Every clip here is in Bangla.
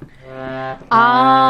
আনন্দলোকে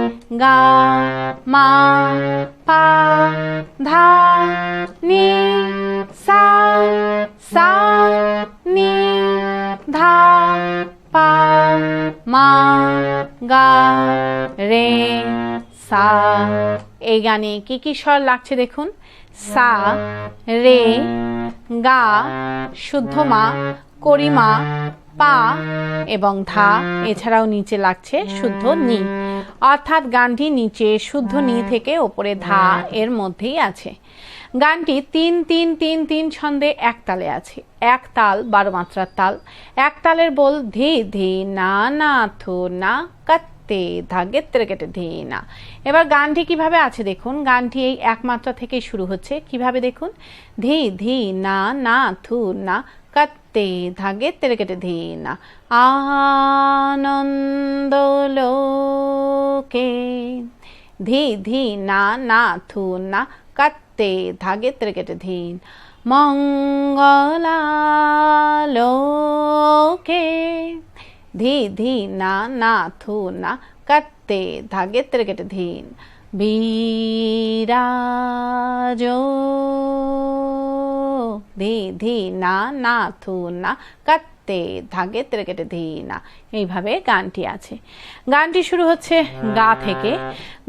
গা, মা, পা, ধা, নি, সা সা, নি, ধা, পা, মা, গা, রে, সা। এই গানে কি কি স্বর লাগছে দেখুন? সা, রে, গা, শুদ্ধ মা করিমা পা এবং ধা এছাড়াও নিচে লাগছে শুদ্ধ নি। অর্থাৎ গানটি নিচে শুদ্ধ নি থেকে ওপরে ধা এর মধ্যেই আছে। গানটি তিন তিন তিন তিন ছন্দে এক তালে আছে। এক তাল বারো মাত্রার তাল। এক তালের বল ধে ধে, না না, থো, না কাত্তে ধাগে তেরে কেটে ধে, না। এবার গানটি কীভাবে আছে দেখুন। গানটি এই একমাত্রা থেকে শুরু হচ্ছে। কীভাবে দেখুন? ধে ধে, না না, থু, না කත්තේ ධගෙත්තලකට දීන ආනන්දලෝකේ. දී දී නා නාතුන කත්තේ ධගෙත්තලකට දීන මංගලාලෝකේ. දී දී නා නාතුන කත්තේ ධගෙත්තලකට දීන বিরাজ। ধি ধি না না, থু, না কাত্তে ধাগে, তেরে, কেটে, ধি, না। এইভাবে গানটি আছে। গানটি শুরু হচ্ছে গা থেকে।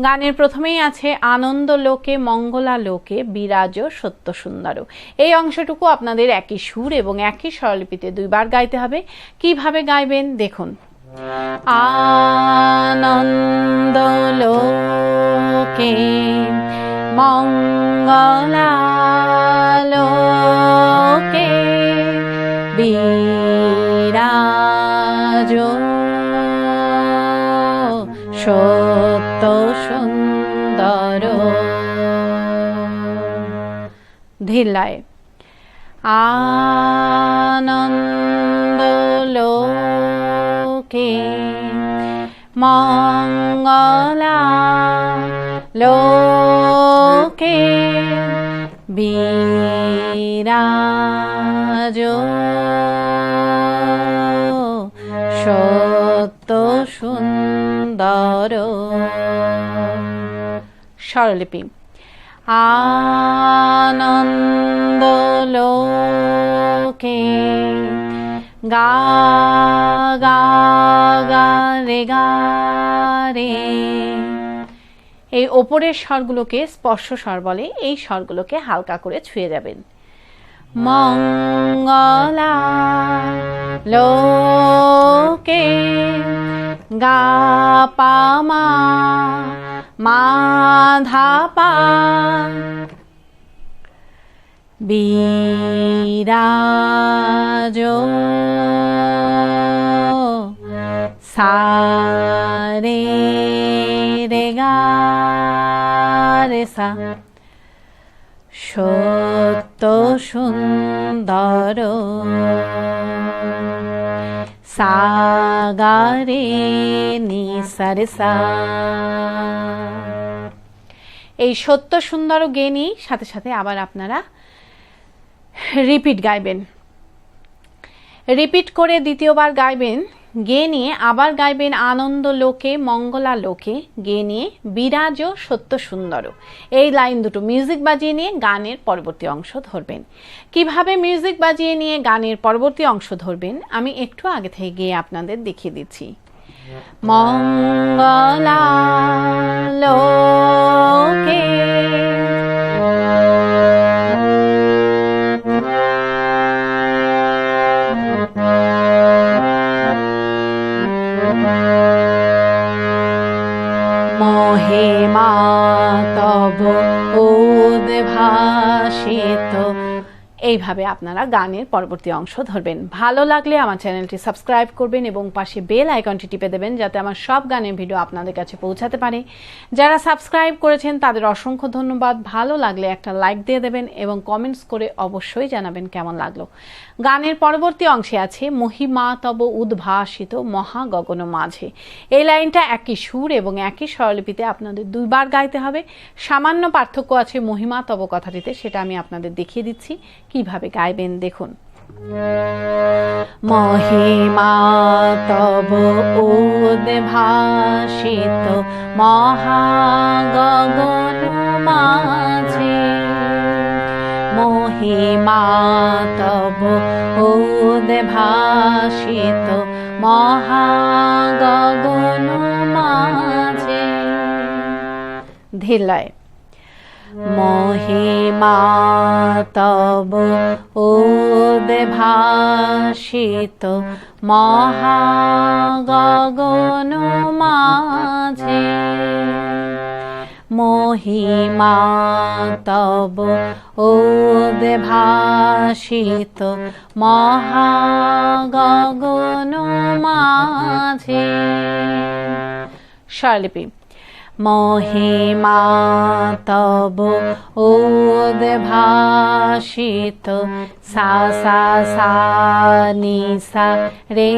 গানের প্রথমেই আছে, আনন্দ লোকে, মঙ্গলা লোকে, বিরাজ, সত্য সুন্দর। এই অংশটুকু আপনাদের একই সুর এবং একই স্বরলিপিতে দুইবার গাইতে হবে। কীভাবে গাইবেন? দেখুন। আনন্দ লোকে মঙ্গলা লোকে বিরাজ সত্য সুন্দর। ধিল্লায়। আনন্দ লোকে মঙ্গলা লোকে বিরাজ সত্য সুন্দর। স্বরলিপি। আনন্দ লোকে গা গা গা, রে গা, রে। এই ওপরের স্বরগুলোকে স্পর্শ স্বর বলে, এই স্বরগুলোকে হালকা করে ছুঁয়ে যাবেন। মঙ্গলা লোকে গা, পা, মা ধা, পা বিরাজ সারে রে গা রে সা। সত্য সুন্দর সাগারে নি সারে সা। এই সত্য সুন্দর গেনি সাথে সাথে আবার আপনারা রিপিট গাইবেন। রিপিট করে দ্বিতীয়বার গাইবেন গে নিয়ে আবার গাইবেন আনন্দ লোকে, মঙ্গলা লোকে গে নিয়ে বিরাজ সত্য সুন্দর। এই লাইন দুটো মিউজিক বাজিয়ে নিয়ে গানের পরবর্তী অংশ ধরবেন। কীভাবে মিউজিক বাজিয়ে নিয়ে গানের পরবর্তী অংশ ধরবেন, আমি একটু আগে থেকে গিয়ে আপনাদের দেখিয়ে দিচ্ছি। মঙ্গলা লোকে এইভাবে আপনারা গানের পরবর্তী অংশ ধরবেন। ভালো লাগলে আমার চ্যানেলটি সাবস্ক্রাইব করবেন এবং পাশে বেল আইকনটি টিপে দেবেন যাতে আমার সব গানের ভিডিও আপনাদের কাছে পৌঁছাতে পারে। যারা সাবস্ক্রাইব করেছেন, তাদের অসংখ্য ধন্যবাদ। ভালো লাগলে একটা লাইক দিয়ে দেবেন এবং কমেন্টস করে অবশ্যই জানাবেন কেমন লাগল। গানের পরবর্তী অংশে আছে, মহিমা তব উদ্ভাসিত মহাগগন মাঝে। এই লাইনটা একই সুর এবং একই স্বরলিপিতে আপনাদের দুইবার গাইতে হবে। সামান্য পার্থক্য আছে মহিমা তব কথাটিতে, সেটা আমি আপনাদের দেখিয়ে দিচ্ছি। কীভাবে গাইবেন দেখুন। মহিমা তব উদ্ভাসিত মহাগগন মাঝে। মহিমা তব উদ্ভাসিত মহাগগন মাঝে। ধীরলয়। মহিমা তব উদ্ভাসিত মহাগগন মাঝে। মহিমা তব উদ্ভাসিত মহাগগন মাঝে। স্বরলিপি মহিমা তব উদ্ভাসিত। সা সা সা, নি, সা, রে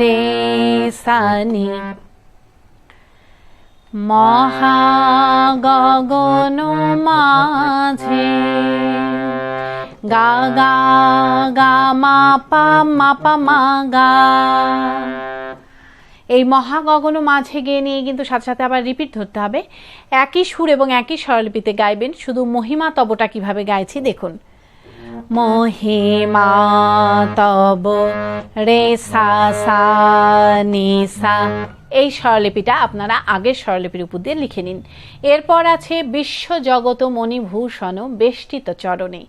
রে, সা, নি। মহাগগন মাঝে গা গা গা, মা, পা মা পা, মা, গা। এই মহাগগন মাঝে গিয়ে নিয়ে কিন্তু সাথে সাথে আবার রিপিট ধরতে হবে। একই সুর এবং একই স্বরলিপিতে গাইবেন। শুধু মহিমা তবটা কীভাবে গাইছি দেখুন। মহিমা তব রে সা সা নি সা এই স্বরলিপিটা আপনারা আগের স্বরলিপির উপর দিয়ে লিখে নিন। এরপর আছে বিশ্ব জগত মণিভূষণ বেষ্টিত চরণে।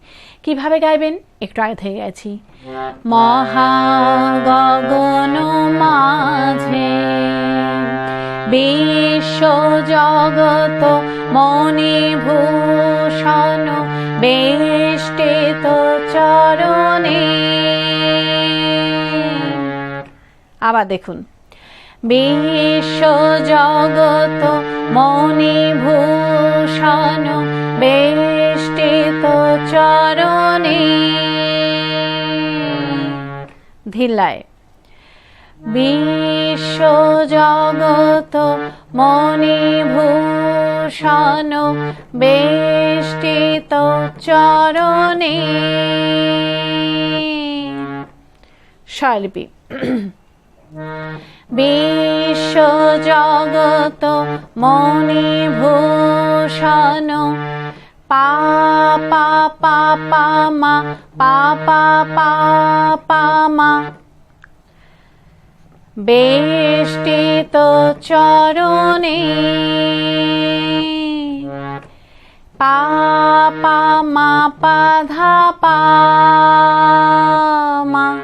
কীভাবে গাইবেন? একটু আগে থেকে গেছি মহাগগন মাঝে বিশ্ব জগত মণিভূষণ বেষ্টিত চরণে। আবার দেখুন। বিশ্ব জগত মণিভূষণ বেষ্টিত চরণে। ধিলায় বিশ্ব জগত মণিভূষণ বেষ্টিত চরণে। স্বরলিপি বিশ্ব জগত মণিভূষণ পা পা পা পা মা পা পা পা পা মা। বেষ্টিত চরণে। পা পা মা পা ধা পা মা।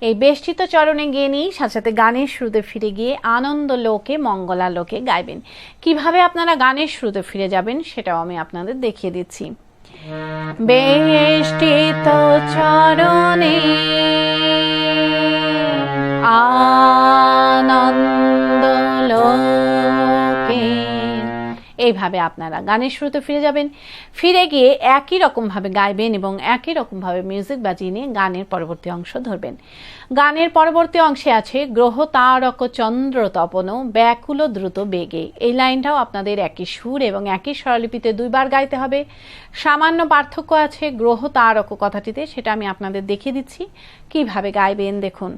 এই বেষ্টিত চরণে গিয়ে নিয়ে সাথে সাথে গানের শুরুতে ফিরে গিয়ে আনন্দ লোকে, মঙ্গলা লোকে গাইবেন। কীভাবে আপনারা গানের শুরুতে ফিরে যাবেন সেটাও আমি আপনাদের দেখিয়ে দিচ্ছি। বেষ্টিত চরণে এইভাবে আপনারা গানের শুরুতে ফিরে যাবেন। ফিরে গিয়ে একই রকমভাবে গাইবেন এবং একই রকমভাবে মিউজিক বাজিয়ে নিয়ে গানের পরবর্তী অংশ ধরবেন। গানের পরবর্তী অংশে আছে, গ্রহ তারক চন্দ্র তপন, ব্যাকুল দ্রুত বেগে। এই লাইনটাও আপনাদের একই সুর এবং একই স্বরলিপিতে দুইবার গাইতে হবে। সামান্য পার্থক্য আছে, গ্রহ তারক কথাটিতে, সেটা আমি আপনাদের দেখিয়ে দিচ্ছি। কীভাবে গাইবেন দেখুন।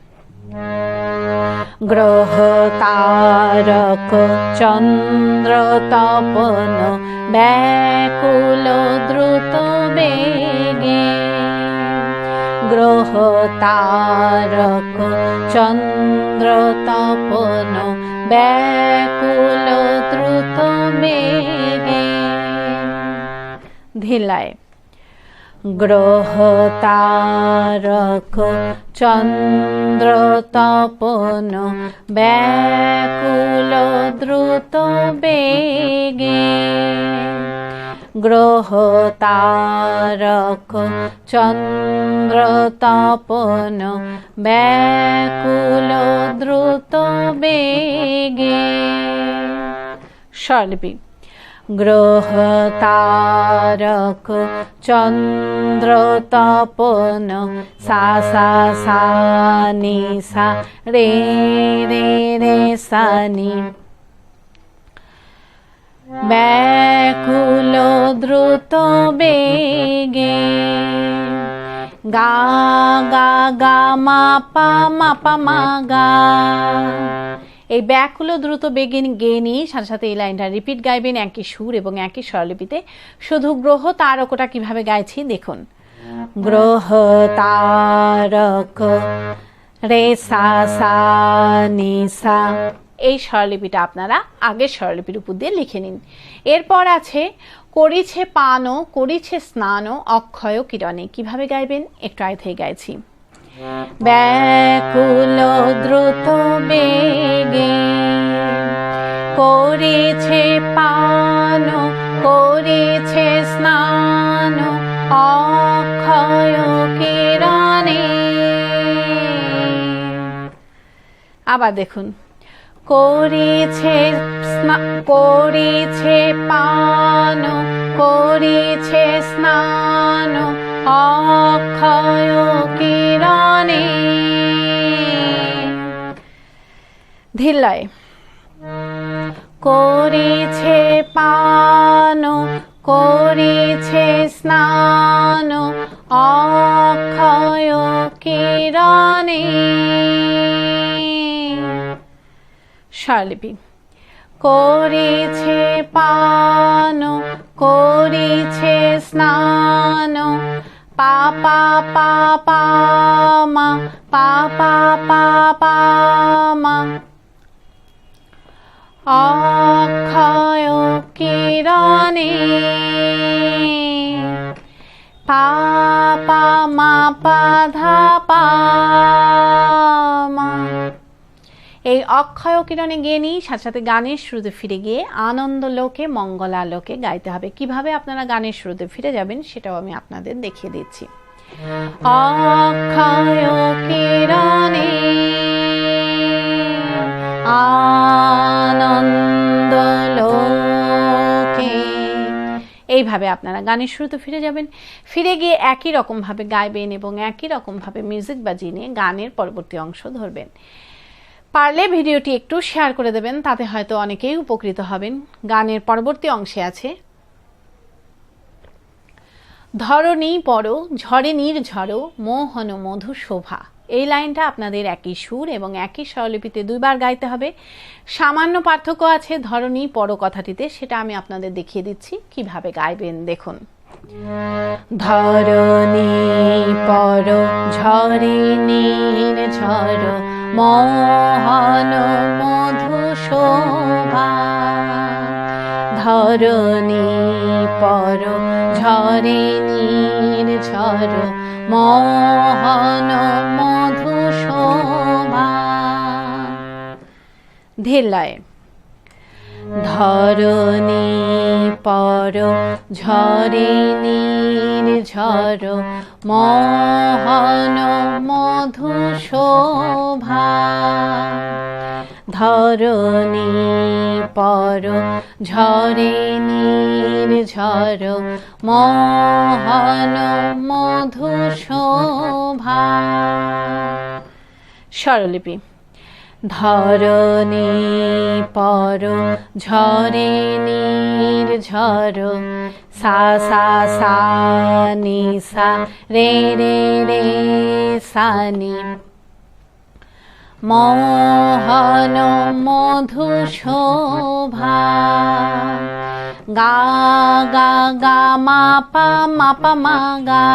গ্রহ তারক চন্দ্র তপন ব্যাকুল দ্রুত বেগে। গ্রহ তারক চন্দ্র তপন ব্যাকুল দ্রুত বেগে। ধিলায় গ্রহ তারক চন্দ্র তপন ব্যাকুল দ্রুত বেগে। গ্রহ তারক চন্দ্র তপন ব্যাকুল দ্রুত বেগে। স্বরলিপি। তপন সা সা সা নি সা রে রে রে সা নি। ব্যাকুল দ্রুত বেগে গা গা গা মা পা মা পা মা গা এই ব্যাকুল দ্রুত বেগে গেয়ে নিয়ে সাথে সাথে এই লাইনটা রিপিট গাইবেন একই সুর এবং একই স্বরলিপিতে। শুধু গ্রহ তারকটা কীভাবে গাইছি দেখুন। গ্রহ তারক, রে সা সা সা। এই স্বরলিপিটা আপনারা আগের স্বরলিপির উপর দিয়ে লিখে নিন। এরপর আছে, করিছে পান করিছে স্নান অক্ষয় কিরণে। কীভাবে গাইবেন? একটু আগে থেকে গাইছি। ব্যাকুল দ্রুত বেগে করেছে পান, করেছে স্নান, অক্ষয় কিরণে। আবার দেখুন, করেছে করেছে পান, করেছে স্নান, অক্ষয় কিরণে। ধিল্লয় করেছে পান করেছে স্নান অক্ষয় কিরণে। স্বরলিপি। করেছে পান করেছে স্নান পাপা পাপা মা পাপা পাপা মা। অক্ষয় কিরণে পাপা মা পাধা মা এই অক্ষয় কিরণে গিয়ে নিই সাথে সাথে গানের শুরুতে ফিরে গিয়ে আনন্দ লোকে মঙ্গলালোকে গাইতে হবে। কীভাবে আপনারা গানের শুরুতে ফিরে যাবেন সেটাও আমি আপনাদের দেখিয়ে দিচ্ছি। অক্ষয় কিরণে আনন্দ লোকে এইভাবে আপনারা গানের শুরুতে ফিরে যাবেন। ফিরে গিয়ে একই রকমভাবে গাইবেন এবং একই রকমভাবে মিউজিক বাজিয়ে নিয়ে গানের পরবর্তী অংশ ধরবেন। পারলে ভিডিওটি একটু শেয়ার করে দেবেন, তাতে হয়তো অনেকেই উপকৃত হবেন। গানের পরবর্তী অংশে আছে, ধরণী পর ঝড়ে নীর ঝড় মোহন মধু শোভা এই লাইনটা আপনাদের একই সুর এবং একই স্বরলিপিতে দুইবার গাইতে হবে। সামান্য পার্থক্য আছে ধরণী পর কথাটিতে সেটা আমি আপনাদের দেখিয়ে দিচ্ছি। কীভাবে গাইবেন দেখুন। ধরণী পর ঝরে নীর ঝড় মোহন মধু শোভা ধরণী পর ঝরে নীর ঝড় মোহন ধীরলয় ধরণী পর, ঝরে ঝড় মোহন মধু শোভা। ধরণী পর, ঝরে ঝড় মোহন মধু শোভা। স্বরলিপি। ধরণী পর ঝরে নীর ঝর। সা সা সা, নি, সা, রে রে রে, সা, নি। মোহন মধু শোভা গা গা গা, মা, পা মা পা, মা, গা।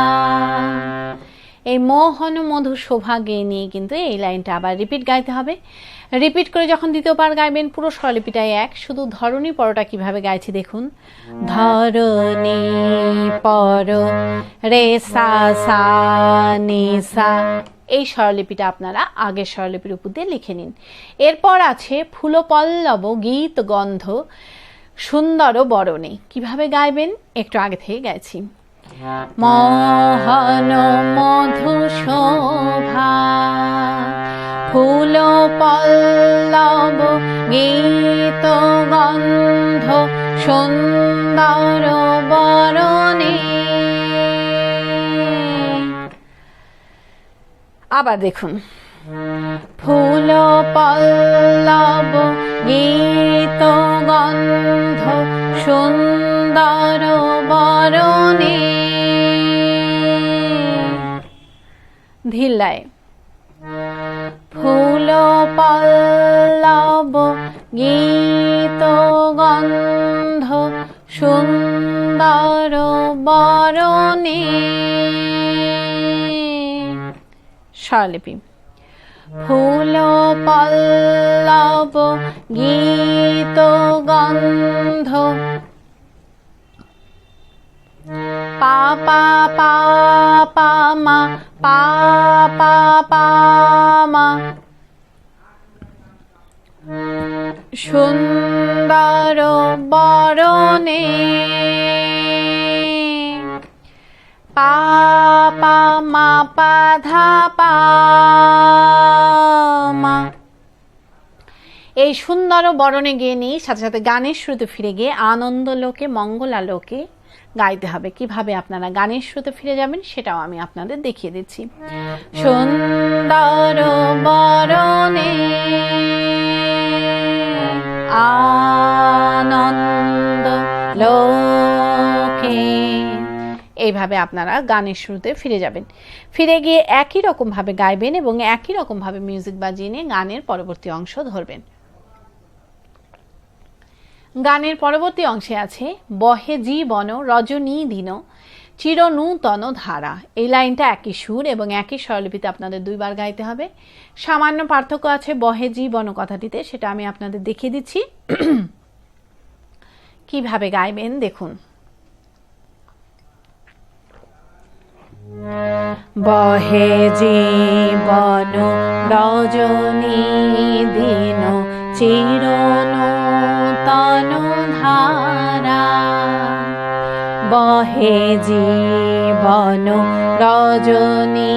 এই মোহন মধু শোভা গেয়ে নিয়ে কিন্তু এই লাইনটা আবার রিপিট গাইতে হবে। রিপিট করে যখন দ্বিতীয়বার গাইবেন, পুরো স্বরলিপিটাই এক। শুধু ধরণী পরটা কীভাবে গাইছি দেখুন। ধরণী পর, রে সা সা, নি, সা। এই স্বরলিপিটা আপনারা আগের স্বরলিপির উপর দিয়ে লিখে নিন। এরপর আছে ফুলপল্লব গীত গন্ধ সুন্দর বরণে। কীভাবে গাইবেন? একটু আগে থেকে গাইছি। মহন মধু শোভা ফুল পল্লব, গীত গন্ধ, সুন্দর বরণে। আবার দেখুন। ফুল পল্লব, গীত গন্ধ, সুন্দর বরণে। ধিল্লায় ফুল পল্লব গীত গন্ধ সুন্দর বরণে। স্বরলিপি। ফুল পল্লব গীত গন্ধ পা পা পা পা, মা, পা পা পা, মা। সুন্দর বরণে পা পা, মা, পা, ধা, পা, মা। এই সুন্দর বরণে গিয়ে নিয়ে সাথে সাথে গানের শ্রুতে ফিরে গিয়ে আনন্দ লোকে মঙ্গলা লোকে গাইতে হবে। কীভাবে আপনারা গানের শ্রুতে ফিরে যাবেন সেটাও আমি আপনাদের দেখিয়ে দিচ্ছি। সুন্দর বরণে আনন্দ লোকে। এইভাবে আপনারা গানের শুরুতে ফিরে যাবেন। ফিরে গিয়ে একই রকমভাবে গাইবেন এবং একই রকমভাবে মিউজিক বাজিয়ে নিয়ে গানের পরবর্তী অংশ ধরবেন। গানের পরবর্তী অংশে আছে, বহে জীবন রজনী দিন চির নূতন ধারা। এই লাইনটা একই সুর এবং একই স্বরলিপিতে আপনাদের দুইবার গাইতে হবে। সামান্য পার্থক্য আছে বহে জীবন কথাটিতে, সেটা আমি আপনাদের দেখিয়ে দিচ্ছি। কীভাবে গাইবেন, দেখুন। বহে জীবন রজনী দিন চির নূতন ধারা বহে জীবন রজনী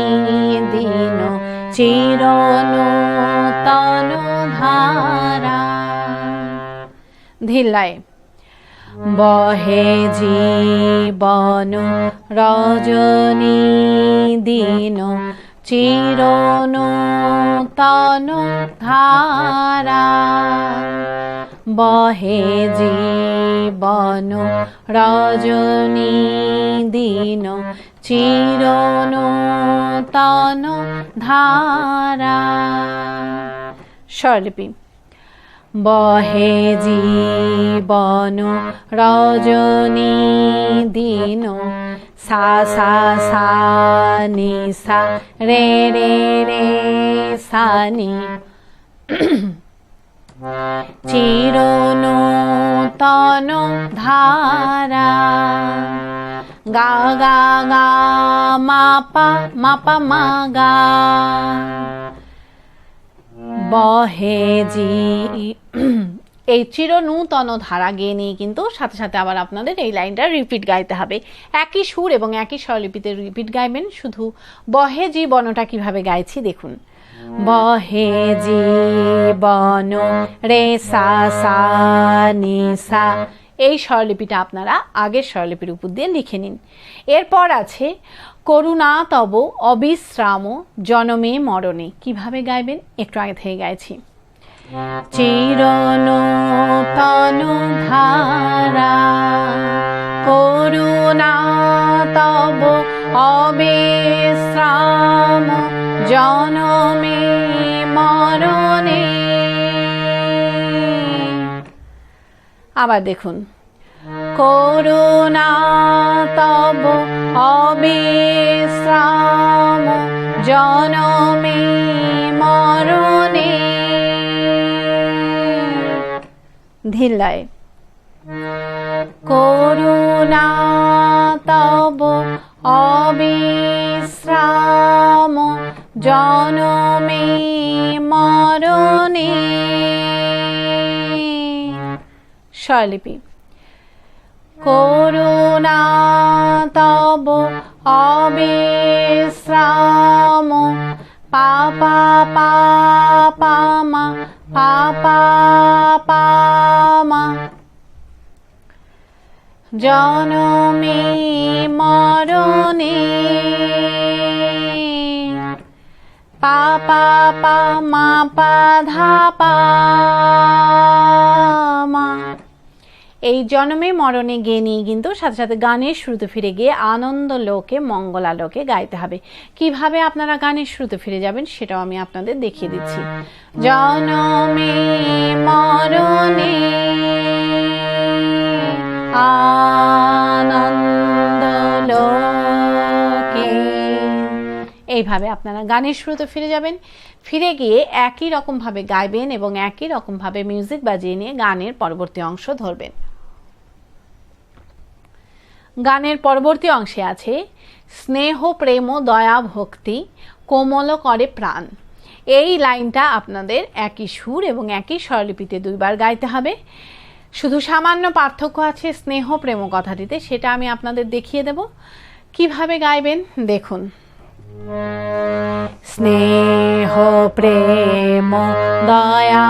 দিন চির নূতন ধারা ধিল্লায়, বহে জীবন রজনী দিন চির নূতন ধারা বহে জীবন, রজনী দিন চির নূতন ধারা। স্বরলিপি। বহে জীবন, রজনী দিন, সা সা সা, নি, সা, রে রে রে, সা, নি। চির নূতন ধারা গা গা গা মাপা মাপা মা গা বহে জি এই চির নূতন ধারা গেয়ে নিয়ে কিন্তু সাথে সাথে আবার আপনাদের এই লাইনটা রিপিট গাইতে হবে। একই সুর এবং একই স্বরলিপিতে রিপিট গাইবেন, শুধু বহে জীবনটা কীভাবে গাইছি দেখুন। বহে জীবন রে সা সা, নি, সা, এই স্বরলিপিটা আপনারা আগের স্বরলিপির উপর দিয়ে লিখে নিন। এরপর আছে, করুণা তব অবিশ্রাম, জনমে মরণে। কীভাবে গাইবেন? একটু আগে থেকে গাইছি। চিরনূতন ধারা করুণা তব অবিশ্রাম জনমে মরণে। আবার দেখুন। করুণা তব অবিশ্রাম জনমে মরণে। ধিল্লায় করুণা তব অবিশ্রাম জনমে মরণে। স্বরলিপি। করুণা তব অবিশ্রাম পাপা পামা পাপা জনমে মরণে। পাপা পামা পাধা পামা এই জনমে মরণে গিয়ে নিয়ে কিন্তু সাথে সাথে গানের শুরুতে ফিরে গিয়ে আনন্দ লোকে মঙ্গলালোকে গাইতে হবে। কীভাবে আপনারা গানের শুরুতে ফিরে যাবেন সেটাও আমি আপনাদের দেখিয়ে দিচ্ছি। জনমে মরণে এইভাবে আপনারা গানের শুরুতে ফিরে যাবেন। ফিরে গিয়ে একই রকমভাবে গাইবেন এবং একই রকমভাবে মিউজিক বাজিয়ে নিয়ে গানের পরবর্তী অংশ ধরবেন। গানের পরবর্তী অংশে আছে, স্নেহ, প্রেম, দয়া, ভক্তি, কোমল করে প্রাণ। এই লাইনটা আপনাদের একই সুর এবং একই স্বরলিপিতে দুইবার গাইতে হবে। শুধু সামান্য পার্থক্য আছে স্নেহ প্রেম কথাটিতে, সেটা আমি আপনাদের দেখিয়ে দেব। কীভাবে গাইবেন? দেখুন। স্নেহ প্রেম, দয়া,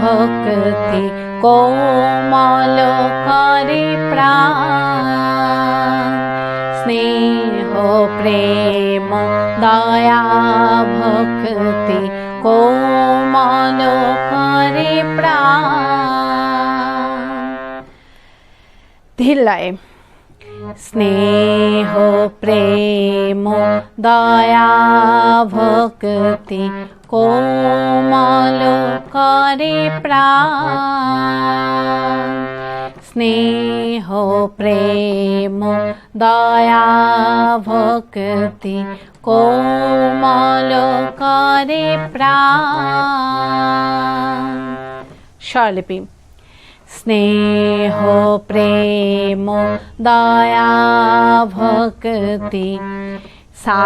ভক্তি, কোমল করে প্রাণ। স্নেহ প্রেম, দয়া, ভক্তি, কোমল করে প্রাণ। ধিল্লায় স্নেহ, প্রেম, দয়া, ভক্তি, কোমল করে প্রাণ। স্নেহ, প্রেম, দয়া, ভক্তি, কোমল করে প্রাণ। স্বরলিপি। স্নেহ, প্রেম, দয়া, ভক্তি। সা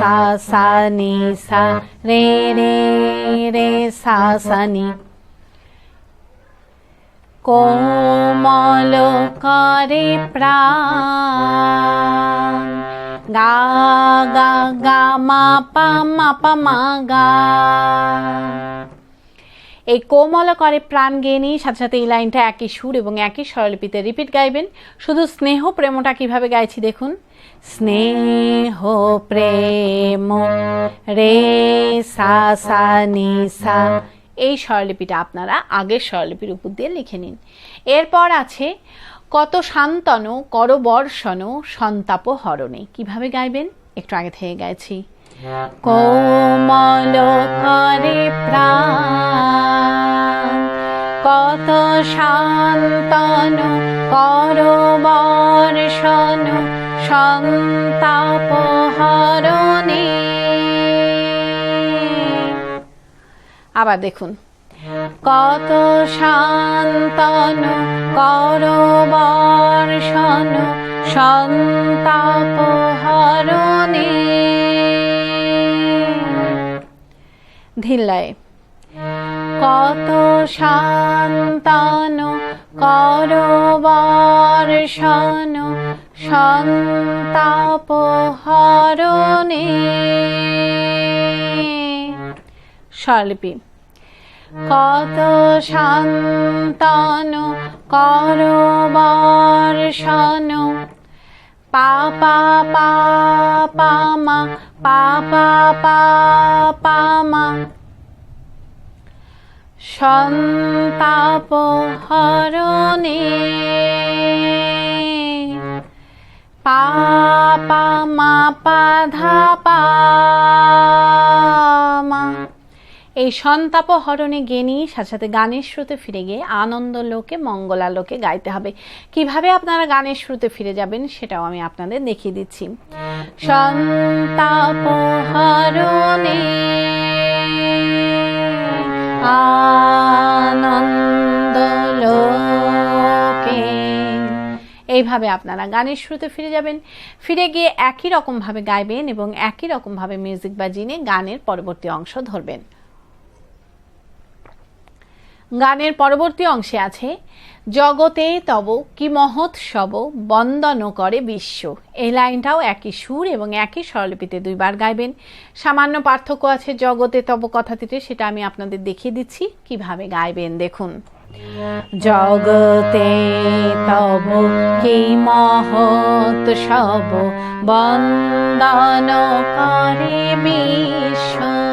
সা সা, নি, সা, রে রে রে, সা সা, নি। কোমল করে প্রাণ। গা গা গা, মা, পা মা পা, মা, গা। এই কোমল করে প্রাণ গেয়ে নিয়ে সাথে সাথে এই লাইনটা একই সুর এবং একই স্বরলিপিতে রিপিট গাইবেন। শুধু স্নেহ প্রেমটা কীভাবে গাইছি দেখুন। স্নেহ প্রেম রে সা সা নি সা। এই স্বরলিপিটা আপনারা আগের স্বরলিপির উপর দিয়ে লিখে নিন। এরপর আছে, কত শান্তন, কর বর্ষণ সন্তাপ হরণে কীভাবে গাইবেন? একটু আগে থেকে গাইছি। কোমল করে প্রাণ, কত শান্তন কর বর্ষণ সন্তাপ হরণে আবার দেখুন। কত শান্তন কর বর্ষণ সন্তাপ হরণে ধিল্লায়। কত শান্তন কর বর্ষণ সন্তাপ হরণে স্বরলিপি। কত শান্তন কর বর্ষণ পাপা পামা পাপা পামা সন্তাপ হরণে পাপা মা পাধা পামা এই সন্তাপ হরণে গেনি সাথে সাথে গানের শ্রুতে ফিরে গিয়ে আনন্দ লোকে, মঙ্গলা লোকে গাইতে হবে। কীভাবে আপনারা গানের শ্রুতে ফিরে যাবেন সেটাও আমি আপনাদের দেখিয়ে দিচ্ছি। সন্তাপ হরণে আনন্দ এইভাবে আপনারা গানের শুরুতে ফিরে যাবেন। ফিরে গিয়ে একই রকমভাবে গাইবেন এবং একই রকমভাবে মিউজিক বাজিয়ে গানের পরবর্তী অংশ ধরবেন। গানের পরবর্তী অংশে আছে, জগতে তব কি মহোৎসব বন্দন করে বিশ্ব। এই লাইনটাও একই সুর এবং একই স্বরলিপিতে দুইবার গাইবেন। সামান্য পার্থক্য আছে, জগতে তব কথাটিতে সেটা আমি আপনাদের দেখিয়ে দিচ্ছি। কীভাবে গাইবেন, দেখুন। জগতে তব কি মহৎ সব বন্দন করে বিশ্ব।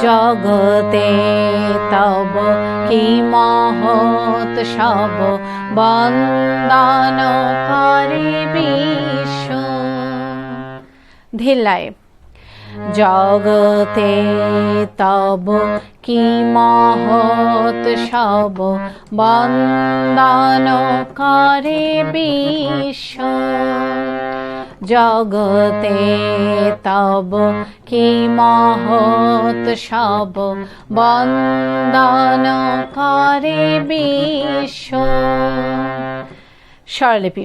জগতে তব কি মহৎ সব বন্দন করে বিশ্ব। ধিল্লায়, জগতে তব কি মহৎ সব বন্দন করে বিশ্ব। জগতে তব কি মহৎ সব বন্দন করে বিশ্ব। স্বরলিপি,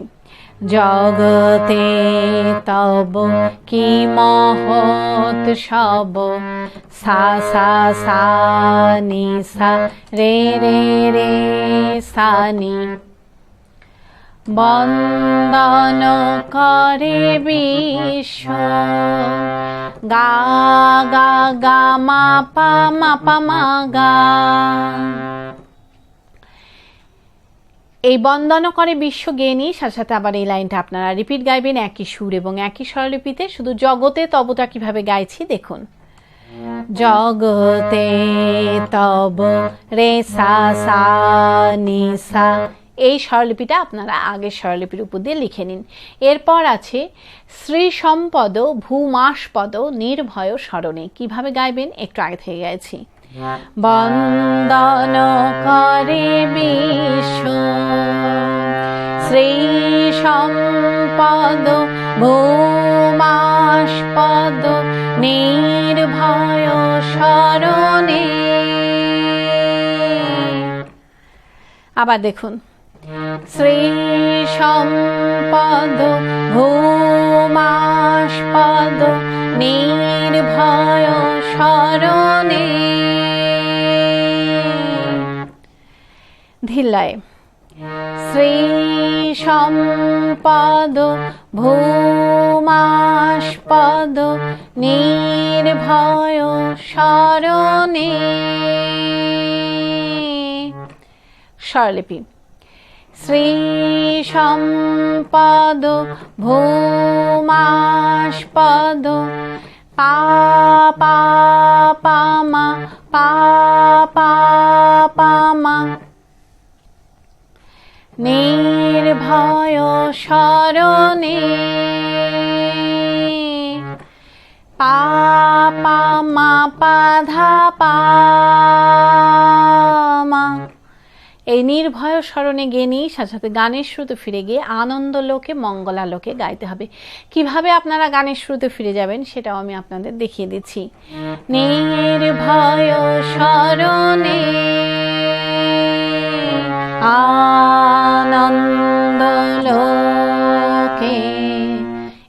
জগতে তব কি মহৎ সব? সা সা সা, নি, সা, রে রে রে, সা, নি। বন্দন করে বিশ্ব। গা গা গা, মা, পা মা পা, মা, গা। এই বন্দন করে বিশ্ব গেয়ে নিয়ে সাথে সাথে আবার এই লাইনটা আপনারা রিপিট গাইবেন, একই সুর এবং একই স্বরলিপিতে। শুধু জগতে তবটা কীভাবে গাইছি, দেখুন। জগতে তব রে সা সা, নি, সা এই স্বরলিপিটা আপনারা আগের স্বরলিপির উপর দিয়ে লিখে নিন। এরপর আছে শ্রী সম্পদ ভূমাসপদ নির্ভয় স্মরণে। কীভাবে গাইবেন? একটু আগে থেকে গেছি বন্দন করে বিশ্ব শ্রী সম্পদ ভূমাসপদ নির্ভয় স্মরণে। আবার দেখুন। শ্রী সম্পদ ভূমাসপদ নির্ভয় স্মরণে ধিল্লায় শ্রী সম্পদ ভূমাসপদ নির্ভয় স্মরণে স্বরলিপি শ্রী সম্পদ ভূমাসপদ পা পা পামা পা পা পামা নির্ভয় স্মরণে পা পা পাধা পামা এই নির্ভয় স্মরণে গিয়ে সাথে সাথে গানের শ্রুতে ফিরে গিয়ে আনন্দ লোকে, মঙ্গলা লোকে গাইতে হবে। কীভাবে আপনারা গানের শ্রুতে ফিরে যাবেন সেটাও আমি আপনাদের দেখিয়ে দিচ্ছি। নির্ভয় স্মরণে আনন্দ লোকে